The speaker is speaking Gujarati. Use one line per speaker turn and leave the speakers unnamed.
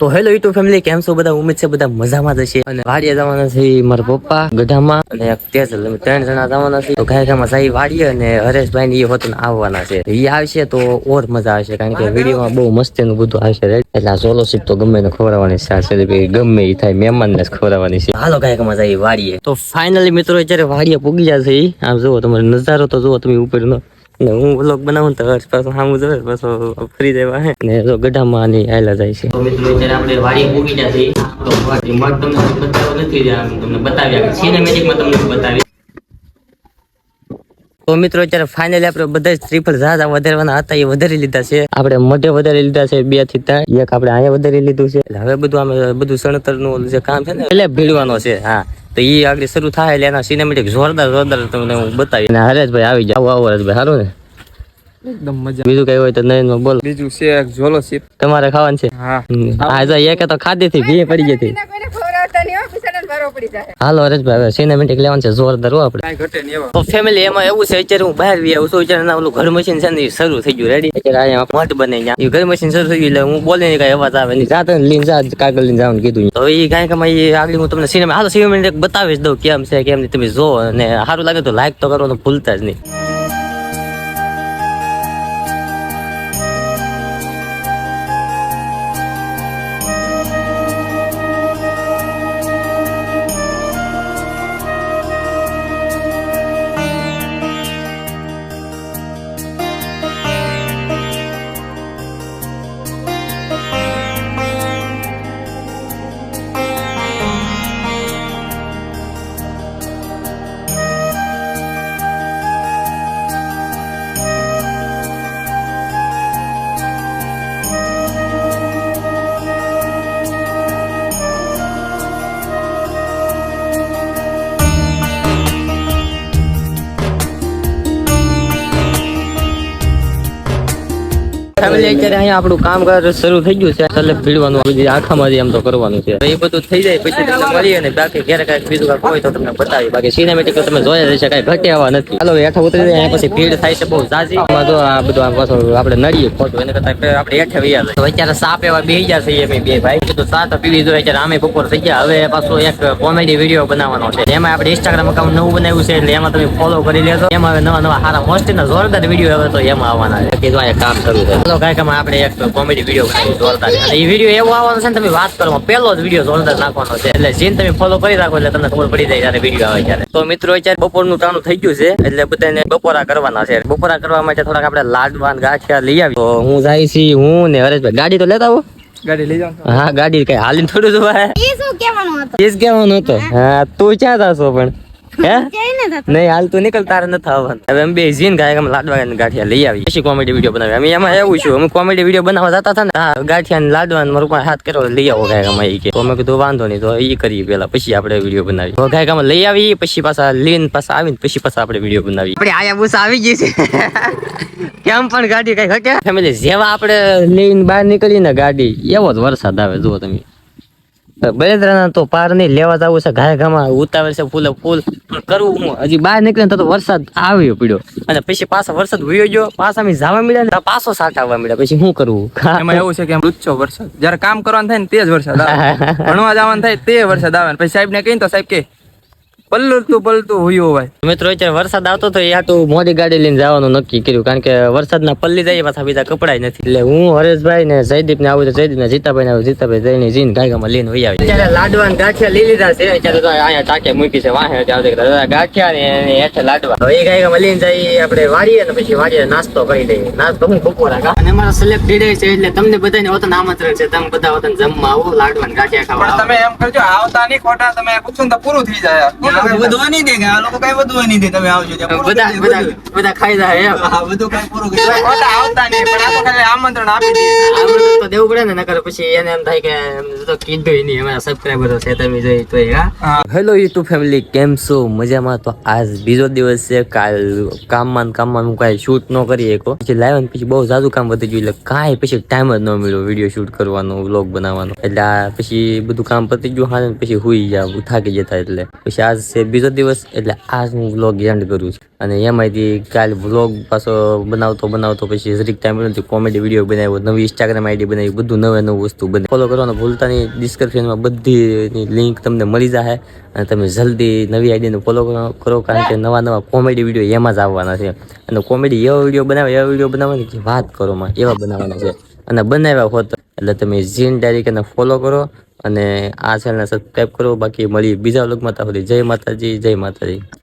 તો હેલો યુટ્યુબ ફેમિલી કેમ છો? બધા ઉમેદ છે બધા મજામાં જ અને વાડીએ જવાના છે મારા પપ્પા ગઢામાં. અને ત્રણ જણા જવાના છે તો ગાયકામાં સાઈ વાડીએ અને હરેશભાઈ ને હોતું આવવાના છે. એ આવશે તો ઓર મજા આવશે, કારણ કે વિડીયોમાં બહુ મસ્તી નું બધું આવશે? એટલે આ સોલો તો ગમે ને ખવડાવવાની છે. ગમે એ થાય મહેમાન ને ખવડાવવાની છે. હાલો ગાયકામાં જાય વાડીએ. તો ફાઇનલી મિત્રો જ્યારે વાડીએ પૂગી જશે આમ જુઓ, તમારે નજારો તો જુઓ, તમે ઉપર નો. ને હું વ્લોગ બનાવું તો હર્ષ પાછો સામું જોવે પાછો ફરી જવા હે. ને જો ગઢામાં ની આયલા જાય છે. તો મિત્રો અત્યારે આપણે વાડી પૂગી ગયા છીએ. તો મગ તમને બતાવ્યો નથી તમને બતાવ્યા. સિનેમેટિકમાં તમને બતાવી તો મિત્રો અત્યારે ફાઇનલી આપણે બધા જ ટ્રિપલ જહાજ વધારવાના હતા એ વધારી લીધા છે. આપણે મોઢે વધારી લીધા છે બેથી ત્રણ. એક આપણે અહીંયા વધારી લીધું છે. હવે બધું આમે બધું સણતરનું જે કામ છે ને એટલે ભીડવાનો છે હા. તો એ આગળ શરૂ થાય એટલે એના સિનેમેટિક જોરદાર જોરદાર તમને હું બતાવી અને હરેશભાઈ આવી જાવ આવો હરેશભાઈ સારું ને.
એકદમ મજા.
બીજું કઈ હોય તો નયન બોલ.
બીજું શેક ઝોલો સીપ
તમારે ખાવાનું છે?
હા.
આજે એક તો ખાધી થી ભી પડી ગઈ હતી
કોઈને ખવડાવતા નહીં હો, બિચારાને ભારો પડી જાય.
હાલો હરેશભાઈ હવે સિનેમેટિક લેવાનું છે જોરદાર હો આપણે.
ઘટે નહીં એવા.
તો ફેમિલી એમાં એવું છે અત્યારે હું બહાર બી આવું છું અત્યારે ઓલું ઘર મશીન છે ને એ શરૂ થઈ ગયું રેડી અત્યારે અહીંયા મઠ બને ત્યાં એ ઘર મશીન શરૂ થઈ ગયું એટલે હું બોલે કઈ અવાજ આવે નહીં. જાતે લઈને જા કાગળ લઈને જવાનું કીધું તો એ કાંઈ કમાઈ એ આગળ હું તમને સિનેમા હાલો સિનેમેટિક બતાવીશ દઉં કેમ છે કેમ નહીં તમે જો અને સારું લાગે તો લાઈક તો કરવાનું ભૂલતા જ નહીં. ફેમિલી અત્યારે અહીંયા આપણું કામકાજ શરૂ થઈ ગયું છે. એટલે ભીડવાનું બીજી આખામાંથી એમ તો કરવાનું છે. એ બધું થઈ જાય, પછી તમને મળીએ અને બાકી ક્યારેક કાંઈક બીજું કાંઈક હોય તો તમને બતાવી બાકી સિનેમેટિક તો તમે જોયા રહેશે કાંઈ ઘટે આવા નથી. હાલો હેઠા ઉતરી જાય, અહીંયા પછી ભીડ થાય છે, બહુ ઝાઝી આમાં જો આ બધું આ પાછું આપણે નડીએ ખોટું, એને કરતા આપણે હેઠે વૈયા તો અત્યારે સાપ એવા બે ગયા છે અમે બે ભાઈ. કીધું સાત તો પીવી જોઈએ, અત્યારે આમે બપોર થઈ ગયા. હવે પાછો એક કોમેડી વીડિયો બનાવવાનો છે. એમાં આપણે ઇન્સ્ટાગ્રામ અકાઉન્ટ નવું બનાવ્યું છે, એટલે એમાં તમે ફોલો કરી લેજો. એમાં હવે નવા નવા સારા, મોસ્ટ જોરદાર વીડિયો હવે તો એમાં આવવાના છે. કીધું કામ શરૂ થાય. ચાલો કાંઈક આમાં આપણે એક કોમેડી વીડિયો બનાવી જોરદાર અને એ વીડિયો એવો આવવાનો છે ને તમે વાત કરો પહેલો જ વીડિયો જોરદાર નાખવાનો છે. એટલે જેને તમે ફોલો કરી રાખો એટલે તમને ખબર પડી જાય જ્યારે વીડિયો આવે ત્યારે. તો મિત્રો અત્યારે બપોરનું ટાણું થઈ ગયું છે એટલે બધાને બપોરા કરવાના છે. બપોરા કરવા માટે થોડાક આપણે લાડવાન ગાંઠિયા લઈ આવી તો હું જાય છી હું ને હરેશભાઈ. ગાડી તો લેતા આવો.
ગાડી લઈ
હા ગાડી કઈ હાલીને થોડું જોવાય.
કેવાનું શું કહેવાનું હતું?
એ જ કહેવાનું હતો. હા તું ક્યાં જાશો પણ? હે. નહીં હાલ તું નીકળ તારે નથી આવવાનું હવે અમે બે ગાય અમે લાડવા ગાંઠિયા લઈ આવી. પછી કોમેડી વીડિયો બનાવી. અમે એમાં એવું છું અમે કોમેડી વીડિયો બનાવવા જતા હતા ને હા ગાંઠિયા ને લાડવા ને મારું પાસે હાથ કર્યો લઈ આવો ગાય અમે કે. તો અમે કીધું વાંધો નહીં તો એ કરીએ પેલા પછી આપણે વીડિયો બનાવી ગાય અમે લઈ આવી પછી પાછા લઈને પાછા આવીને પછી પાછા આપણે વીડિયો બનાવી આપણે આયા બુસ આવી ગઈ છે. કેમ પણ ગાડી કઈ હકે? ફેમિલી જેવા આપણે લઈને બહાર નીકળી ને ગાડી એવો જ વરસાદ આવે જુઓ તમે. બળેદરાના તો પાર નહીં, લેવા જવું છે ઘાય ઘામાં ઉતાવળ છે ફૂલે ફૂલ. પણ કરવું હું, હજી બહાર નીકળે તો વરસાદ આવ્યો પડ્યો. અને પછી પાછો વરસાદ વયો ગયો, પાછા અમે જવા મળ્યા પાછો સાટાવવા મળ્યા. પછી શું કરવું
એમાં એવું છે કે લુચ્ચો વરસાદ. જયારે કામ કરવાનું થાય ને તે જ વરસાદ આવે. ભણવા જવાનું થાય તે વરસાદ આવે. પછી સાહેબ ને કહીને તો સાહેબ કે પલળતું પલતું હોયું ભાઈ
મિત્રો અત્યારે વરસાદ આવતો તો યા તો મોડી ગાડી લઈને જવાનું નક્કી કર્યું કારણ કે વરસાદના પલ્લી જાય પાછા બીજા કપડાય નથી. એટલે હું હરેશભાઈ ને જયદીપ ને આવું તો જયદીપ ને જીતાભાઈ ને આવું જીતાભાઈ જઈને જીન ગાયગામાં લઈને વહી આવી. અત્યારે લાડવા ને ગાંઠિયા લઈ લીધા છે અત્યારે તો અહીંયા ટાંકે મૂકી છે વાહે ગાંઠિયા ને એની હેઠે લાડવા. હવે એ ગાયગામાં લઈને જઈએ આપણે વાળીએ ને પછી વાળીએ નાસ્તો કરી દઈએ નાસ્તો હું બપોરા અને અમારા સિલેક્ટ થઈ છે એટલે તમને બધાને વતન આમંત્રણ છે તમે બધા વતન જમવા આવો લાડવા ગાંઠિયા ખાવા
તમે એમ કરજો આવતા નહીં ખોટા તમે પૂછો ને તો પૂરું થઈ જાય.
વધવા નહીં દે કે આ લોકો કઈ વધવા નહીં દે. તમે આવજો
બધા બધા
બધા.
ખાઈ જાય એમ.
હા બધું કઈ પૂરું કરી
ખોટા આવતા નહીં પણ આ તો ખાલી આમંત્રણ આપી દઈએ
આમંત્રણ તો દેવું પડે ને નકર પછી એને એમ થાય કે તો કીધું નહીં અમારા સબસ્ક્રાઈબરો છે તમે જોઈ તો હા. હેલો યુટ્યુબ ફેમિલી કેમ છો? મજામાં? તો આજ બીજો દિવસ છે કાલ કામમાં કામમાં હું કાંઈ શૂટ ન કરી શકો. પછી લાવ્યો ને પછી બહુ ઝાઝું કામ વધી ગયું એટલે કાંઈ પછી ટાઈમ જ ન મળ્યો વીડિયો શૂટ કરવાનો વ્લોગ બનાવવાનો. એટલે આ પછી બધું કામ પતી ગયું હા પછી હુઈ જાવ થાકી જતા એટલે. પછી આજ છે. બીજો દિવસ એટલે આજ હું વ્લોગ એન્ડ કરું છું. અને એમાંથી કાલ વ્લોગ પાછો બનાવતો બનાવતો પછી જરીક ટાઈમ નથી કોમેડી વીડિયો બનાવ્યો, નવી ઇન્સ્ટાગ્રામ આઈડી બનાવી, બધું નવે નવું વસ્તુ બને ફોલો કરવાનું ભૂલતા નહીં ડિસ્ક્રિપ્શનમાં બધી લિંક તમને મળી જશે અને તમે જલ્દી નવી આઈડીને ફોલો કરો કારણ કે નવા નવા કોમેડી વીડિયો એમાં જ આવવાના છે. અને કોમેડી એવા વીડિયો બનાવે, એવા વીડિયો બનાવવાની વાત કરો એવા બનાવવાના છે. અને બનાવ્યા હોત એટલે તમે જીન ડાયરેક્ટ એને ફોલો કરો અને આ ચેનલને સબસ્ક્રાઈબ કરો. બાકી મળી બીજા વ્લોગમાં ત્યાં જય માતાજી જય માતાજી.